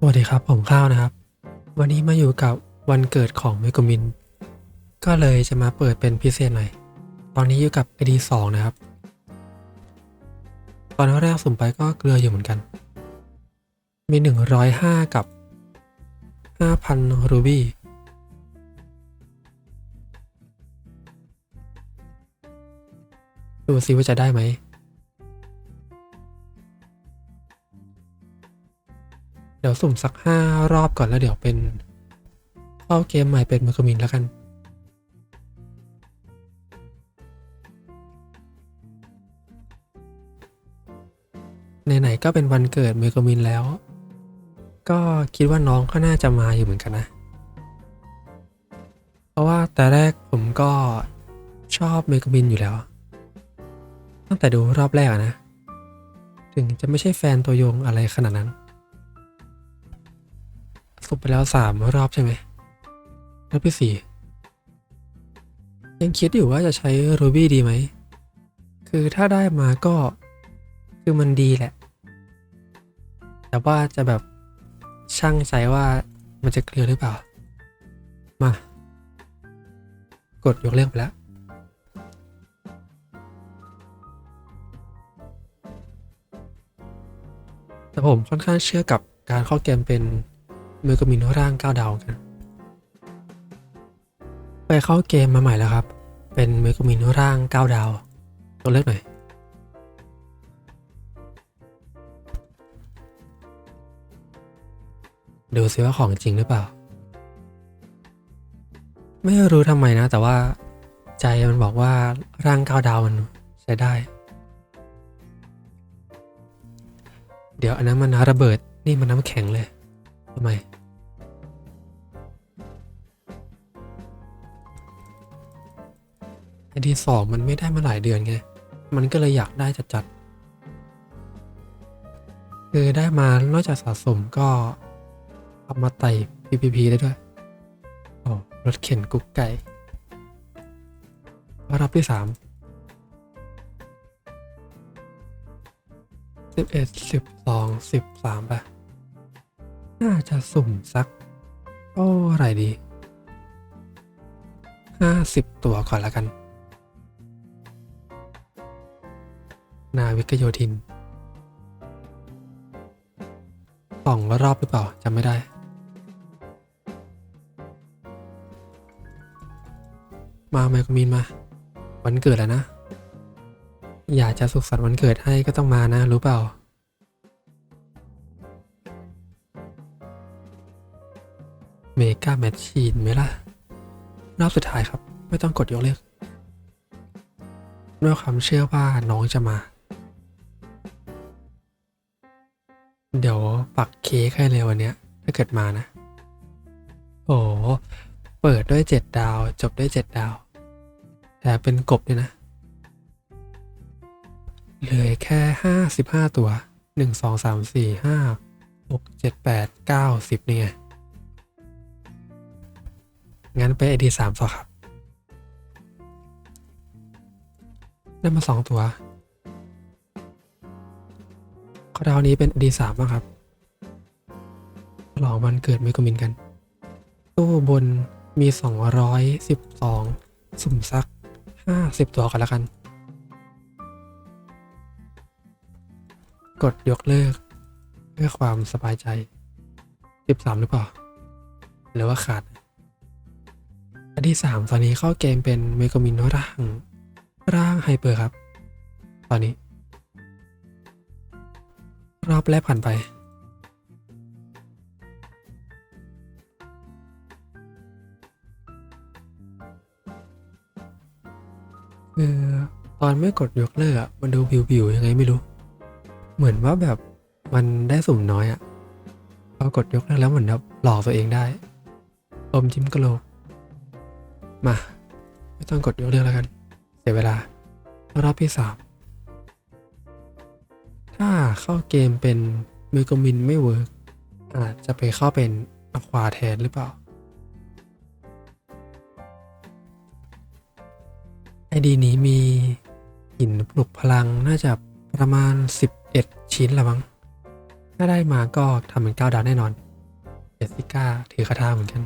สวัสดีครับ ผมข้าวนะครับ วันนี้มาอยู่กับวันเกิดของเมก u มิน ก็เลยจะมาเปิดเป็นพิเศษหน่อย ตอนนี้อยู่กับ ID 2นะครับ ตอนแรกสุ่มไปก็เกลืออยู่เหมือนกัน มี 105 กับ 5,000 รูบี้ดูซิว่าจะได้ไหม เดี๋ยวสุ่มสักห้ารอบก่อนแล้วเดี๋ยวเป็นเข้าเกมใหม่เป็นมือกมินแล้วกัน ไหนๆก็เป็นวันเกิดเมกมินแล้ว ก็คิดว่าน้องก็น่าจะมาอยู่เหมือนกันนะ เพราะว่าแต่แรกผมก็ชอบเมกมินอยู่แล้ว ตั้งแต่ดูรอบแรกอะนะ ถึงจะไม่ใช่แฟนตัวยงอะไรขนาดนั้น สุบไปแล้วสามรอบใช่ไหมรอบที่สี่ยังคิดอยู่ว่าจะใช้รูบี้ดีไหม คือถ้าได้มาก็คือมันดีแหละ แต่ว่าจะแบบช่างใจว่ามันจะเกลือหรือเปล่า มา กดยกเลิกไปแล้ว แต่ผมค่อนข้างเชื่อกับการเข้าเกมเป็น มือกมินร่างก้าวดาวกัน ไปเข้าเกมมาใหม่แล้วครับ เป็นมือกมินร่างก้าวดาวตัวเลือกหน่อย ดูสิว่าของจริงหรือเปล่า ไม่รู้ทำไมนะ แต่ว่าใจมันบอกว่าร่างก้าวดาวมันใช้ได้ เดี๋ยวอันนั้นมันระเบิดนี่มันน้ำแข็งเลย ทำไม ไอดีสองมันไม่ได้มาหลายเดือนไง มันก็เลยอยากได้จัดๆ คือได้มานอกจากสะสมก็เอามาไต่ PPP ได้ด้วยโอ้รถเข็นกุ๊กไก่ารอบที่สามสิบเอ็ดสิบสองสิบสามไป น่าจะสุ่มสักโอ้อะไรดีห้าสิบตัวก่อนละกัน นาวิกโยธินสองรอบหรือเปล่าจำไม่ได้ มาไมโครมีนมา วันเกิดแล้วนะ อยากจะสุขสันต์วันเกิดให้ก็ต้องมานะ รู้เปล่า กาแมชชีนไหมล่ะ รอบสุดท้ายครับ ไม่ต้องกดยกเลิกด้วยความเชื่อว่าน้องจะมา เดี๋ยวปักเค้กให้เลยวันนี้ถ้าเกิดมานะ โอ้เปิดด้วยเจ็ดดาว จบด้วยเจ็ดดาว แต่เป็นกบเนี่ยนะ เหลือแค่ห้าสิบห้าตัวหนึ่งสองสามสี่ห้าหกเจ็ดแปดเก้าสิบนี่ไง งั้นไปไอดีสามต่อครับ ได้มาสองตัวข้อดาวนี้เป็นไอดีสามบ้างครับฉลองวันเกิดเมกมินกัน ตู้บนมีสองร้อยสิบสองสุ่มสักห้าสิบตัวกันแล้วกัน กดยกเลิก เพื่อความสบายใจ 13 หรือเปล่า หรือว่าขาด อันที่ 3 ตอนนี้เข้าเกมเป็นเมก u มินร่าง ร่างไฮเปอร์ครับ ตอนนี้ รอบแรกผ่านไป คือตอนไม่กดยกเลิกอะมันดูวิวๆยังไงไม่รู้ เหมือนว่าแบบมันได้สุ่มน้อยอะพอกดยกเลิกแล้วเหมือนแบบหลอกตัวเองได้อมจิ้มกะโหลก มา ไม่ต้องกดยกเลิกแล้วกัน เสียเวลารอบที่สามถ้าเข้าเกมเป็นมือกมินไม่เวิร์กอาจจะไปเข้าเป็นอควาแทนหรือเปล่าไอดีนี้มีหินปลุกพลังน่าจะประมาณ 11 ชิ้นละมั้ง ถ้าได้มาก็ทำเป็น 9 ดาวแน่นอนเจสสิก้าถือคาถาเหมือนกัน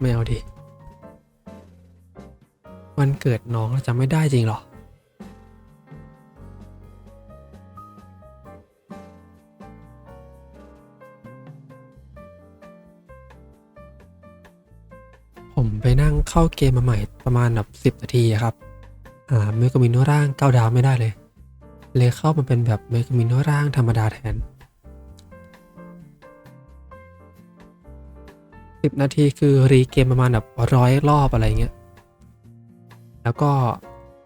ไม่เอาดิ วันเกิดน้องเราจะไม่ได้จริงหรอ ผมไปนั่งเข้าเกมมาใหม่ประมาณแบบสิบนาทีครับหาเมกามินโนร่างเก้าดาวไม่ได้เลย เลยเข้ามาเป็นแบบเมกามินโนร่างธรรมดาแทนสิบนาทีคือรีเกมประมาณแบบร้อยรอบอะไรเงี้ย แล้วก็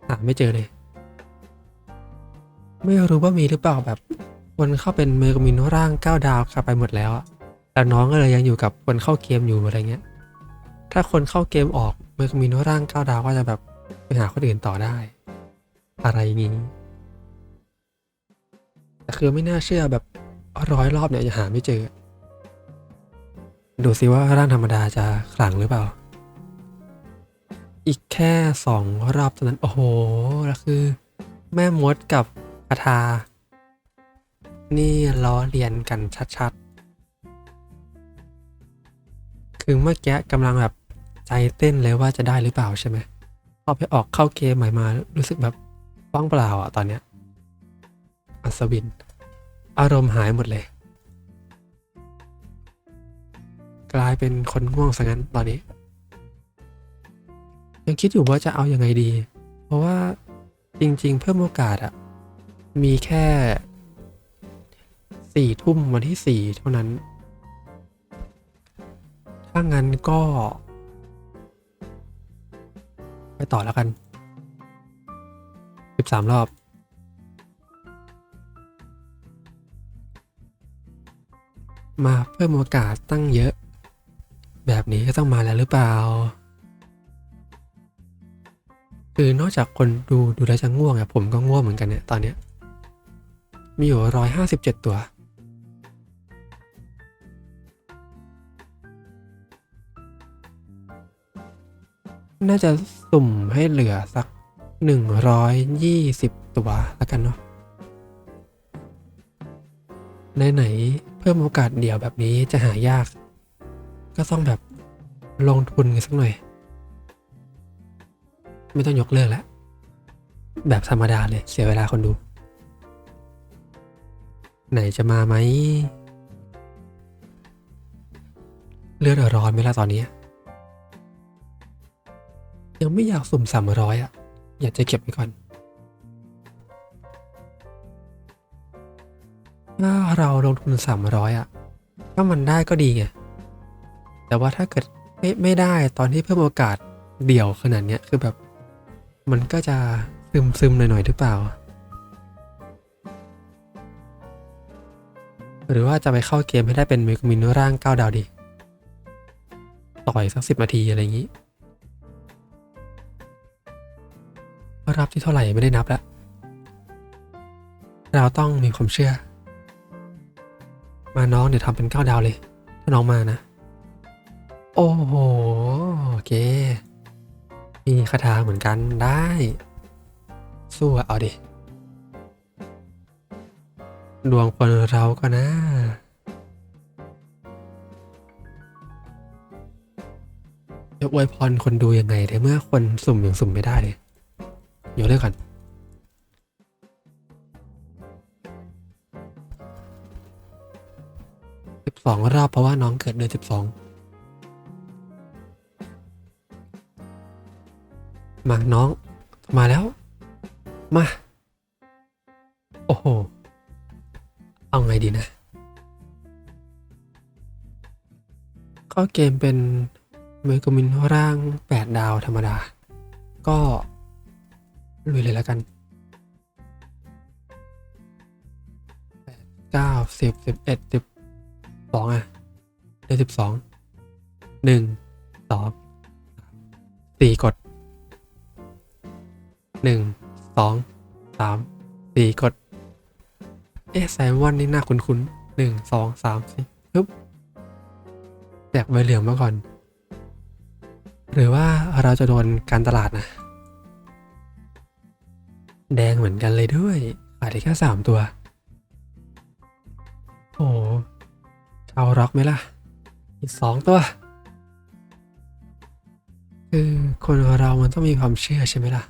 หาไม่เจอเลย ไม่รู้ว่ามีหรือเปล่าแบบคนเข้าเป็นเมกามินร่างเก้าดาวครับไปหมดแล้วอะแต่น้องก็เลยยังอยู่กับคนเข้าเกมอยู่อะไรเงี้ย ถ้าคนเข้าเกมออกเมกามินร่างเก้าดาวก็จะแบบไปหาคนอื่นต่อได้ อะไรงี้แต่คือไม่น่าเชื่อแบบร้อยรอบเนี่ยยังหาไม่เจอ ดูซิว่าร่างธรรมดาจะขลังหรือเปล่า อีกแค่สองรอบเท่านั้น โอ้โห แล้วคือ แม่มดกับคาทา นี่ล้อเลียนกันชัดๆ คือเมื่อกี้กำลังแบบใจเต้นเลยว่าจะได้หรือเปล่าใช่ไหมพอไปออกเข้าเกมใหม่มารู้สึกแบบว่างเปล่าอะตอนเนี้ย อัศวิน อารมณ์หายหมดเลย กลายเป็นคนง่วงซะงั้นตอนนี้ ยังคิดอยู่ว่าจะเอาอยัางไงดี เพราะว่าจริง ๆ เพิ่มโอกาสอะมีแค่สี่ทุ่มวันที่สี่เท่านั้น ถ้างั้นก็ ไปต่อแล้วกันสิบสามรอบมาเพิ่มโอกาสตั้งเยอะ แบบนี้ก็ต้องมาแล้วหรือเปล่า คือนอกจากคนดูดูแลจะง่วงอะผมก็ง่วงเหมือนกันเนี่ยตอนเนี้ยมีอยู่ร้อยห้าสิบเจ็ดตัว น่าจะสุ่มให้เหลือสักหนึ่งร้อยยี่สิบตัวแล้วกันเนาะไหนๆเพิ่มโอกาสเดี่ยวแบบนี้จะหายาก ก็ต้องแบบลงทุนกันสักหน่อย ไม่ต้องยกเลิกแล้ว แบบธรรมดาเลย เสียเวลาคนดู ไหนจะมาไหม เลือดร้อนไหมล่ะตอนนี้ ยังไม่อยากสุ่มสามร้อยอะ อยากจะเก็บไว้ก่อน ถ้าเราลงทุนสามร้อยอะ ถ้ามันได้ก็ดีไง แต่ว่าถ้าเกิดไม่ไม่ได้ตอนที่เพิ่มโอกาสเดี่ยวขนาดเนี้ยคือแบบ มันก็จะซึมซึมๆหน่อยๆหรือเปล่า หรือว่าจะไปเข้าเกมให้ได้เป็นเมกมินร่างเก้าดาวดี ต่อยสักสิบนาทีอะไรอย่างนี้รับที่เท่าไหร่ไม่ได้นับแล้ว เราต้องมีความเชื่อ มาน้องเดี๋ยวทำเป็นเก้าดาวเลย ถ้าน้องมานะ โอ้โห โอเค มีคาถาเหมือนกันได้ สู้เอาดิ ดวงคนเราก็นะ จะอวยพรคนดูยังไงในเมื่อคนสุ่มยังสุ่มไม่ได้เลยเดี๋ยวเลิกก่อนสิบสองรอบเพราะว่าน้องเกิดเดือนสิบสอง มาน้อง มาแล้ว มา โอ้โห เอาไงดีนะ ก็เกมเป็นเมกามินร่าง 8 ดาวธรรมดา ก็ลุยเลยแล้วกัน8 9 10 11 12อะได้12 1 2 4กดหนึ่งสองสามสี่กด เอ๊ะแซมวันนี่น่าคุ้นๆหนึ่งสองสามสี่ปึ๊บแจกใบเหลืองมาก่อน หรือว่าเราจะโดนการตลาดนะ แดงเหมือนกันเลยด้วยขาดได้แค่สามตัว โอ้ชาวร็อกไหมล่ะ อีกสองตัวคือคนเรามันต้องมีความเชื่อใช่ไหมล่ะ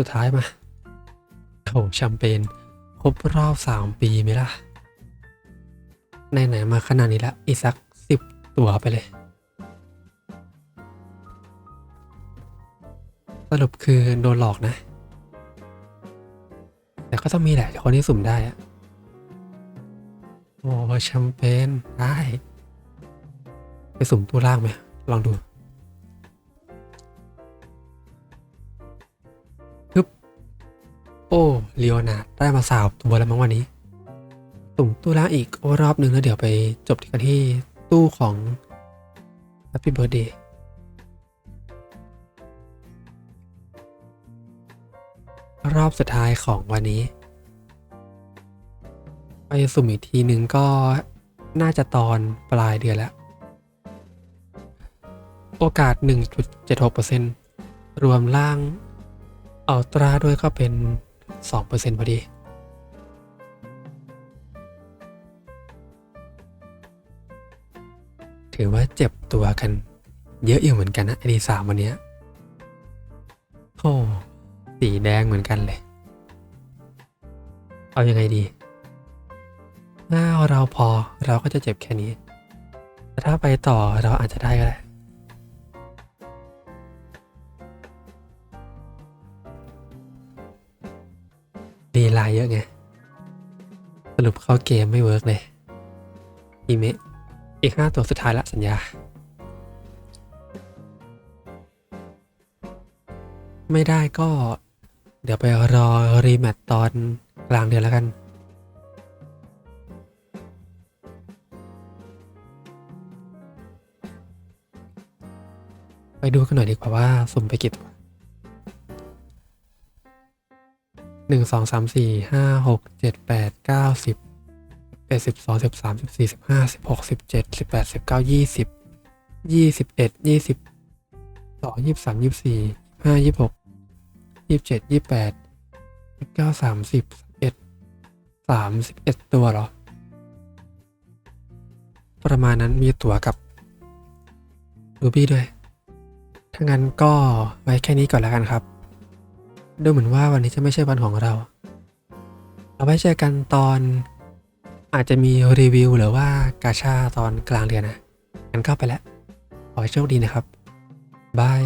สุดท้ายมาโถแชมเปญครบรอบสามปีไหมล่ะไหนๆมาขนาดนี้ละอีกสักสิบตัวไปเลย สรุปคือโดนหลอกนะ แต่ก็ต้องมีแหละคนที่สุ่มได้อะโอ้แชมเปญได้ ไปสุ่มตู้ล่างไหม ลองดู โอ้เลโอนาร์ได้มาสาวตัวแล้วมั้งวันนี้สุ่มตู้ล่างอีกโอ้รอบหนึ่งแล้วเดี๋ยวไปจบที่กันที่ตู้ของ Happy Birthday รอบสุดท้ายของวันนี้ ไปสุ่มอีกทีหนึ่งก็น่าจะตอนปลายเดือนแล้ว โอกาส 1.76%รวมล่างอัลตราด้วยก็เป็น 2%พอดี ถือว่าเจ็บตัวกัน เยอะอยู่เหมือนกันนะไอดีสามวันนี้โอ้สีแดงเหมือนกันเลย เอายังไงดีถ้าเราพอเราก็จะเจ็บแค่นี้ แต่ถ้าไปต่อเราอาจจะได้ก็ได้ ลาเยอะไง สรุปเข้าเกมไม่เวิร์กเลยอีเมะอีกห้าตัวสุดท้ายละสัญญา ไม่ได้ก็เดี๋ยวไปรอรีแมตตอนกลางเดือนแล้วกัน ไปดูกันหน่อยดีกว่าว่าสุ่มไปกี่ตัว หนึ่งสองสามสี่ห้าหกเจ็ดแปดเก้าสิบเอ็ดสิบสองสิบสามสิบสี่สิบห้าสิบหกสิบเจ็ดสิบแปดสิบเก้ายี่สิบยี่สิบเอ็ดยี่สิบสองยี่สิบสามยี่สิบสี่ห้ายี่สิบหกยี่สิบเจ็ดยี่สิบแปดยี่สิบเก้าสามสิบเอ็ดสามสิบเอ็ดตัวเหรอ ประมาณนั้นมีตั๋วกับรูบี้ด้วย ถ้างั้นก็ไว้แค่นี้ก่อนแล้วกันครับ ดูเหมือนว่าวันนี้จะไม่ใช่วันของเรา เราไว้เจอกันตอนอาจจะมีรีวิวหรือว่ากาชาตอนกลางเดือนนะงั้นก็ไปแล้ว ขอให้โชคดีนะครับ บาย